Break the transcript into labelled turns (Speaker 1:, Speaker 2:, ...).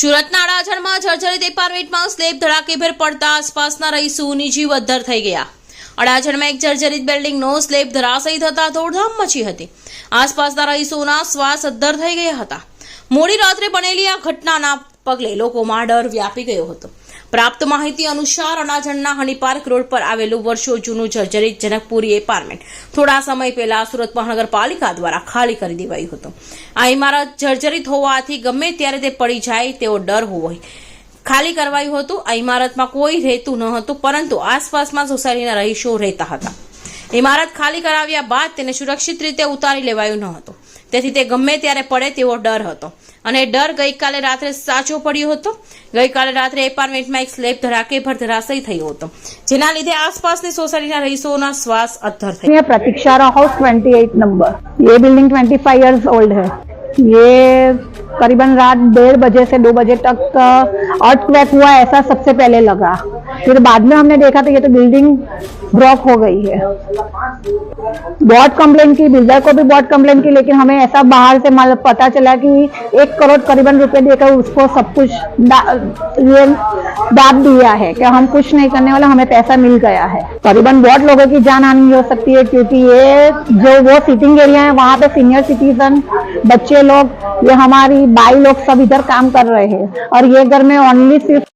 Speaker 1: સુરતના અડાજણમાં જર્જરિત એપાર્ટમેન્ટમાં સ્લેબ ધડાકેભેર પડતા આસપાસના રહીશોની જીવ અદ્ધર થઈ ગયા અડાજણમાં એક જર્જરિત બિલ્ડિંગનો સ્લેબ ધરાશયી થતા દોડધામ મચી હતી આસપાસના રહીશોના શ્વાસ અદ્ધર થઈ ગયા હતા મોડી રાત્રે બનેલી આ ઘટનાના પગલે લોકોમાં ડર વ્યાપી ગયો હતો પ્રાપ્ત માહિતી અનુસાર અનાજણના હનીપાર્ક રોડ પર આવેલું વર્ષો જૂનું જર્જરિત જનકપુરી એપાર્ટમેન્ટ થોડા સમય પહેલા સુરત મહાનગરપાલિકા દ્વારા ખાલી કરી દેવાયું હતું આ ઇમારત જર્જરિત હોવાથી ગમે ત્યારે તે પડી જાય તેવો ડર હોય ખાલી કરવાયું હતું આ ઇમારતમાં કોઈ રહેતું ન હતું પરંતુ આસપાસમાં સોસાયટીના રહીશો રહેતા હતા इमारत खाली करાવ્યા બાદ તેને સુરક્ષિત રીતે ઉતારી લેવાયો ન હતો તેથી તે ગમમે ત્યારે પડે તેવો ડર હતો અને ડર ગઈકાલે રાત્રે સાચો પડ્યો હતો ગઈકાલે રાત્રે એપાર્ટમેન્ટમાં એક સ્લેક ધરાકે ભર ધરાસાઈ થઈયો હતો જેના લીધે આસપાસની સોસાયટીના રહેસઓના શ્વાસ અદ્ધર
Speaker 2: થઈયા પ્રતિક્ષારો હાઉસ 28 નંબર યે બિલ્ડિંગ 25 યર્સ ઓલ્ડ હે યે કરીબન રાત 1:30 બજે સે 2 બજે તક અર્થ મેક હુઆ એસા સબસે પહેલે લગા फिर तो बाद में हमने देखा तो ये तो बिल्डिंग ब्रॉक हो गई है बहुत कंप्लेन की बिल्डर को भी बहुत कंप्लेन की लेकिन हमें ऐसा बाहर से माल पता चला कि एक करोड़ करीबन रुपए देकर उसको सब कुछ ये दाब दिया है कि हम कुछ नहीं करने वाला हमें पैसा मिल गया है करीबन बहुत लोगों की जान हानि हो सकती है क्योंकि ये जो वो सिटिंग एरिया है वहाँ पे सीनियर सिटीजन बच्चे लोग ये हमारी बाई लोग सब इधर काम कर रहे हैं और ये घर में ओनली सिर्फ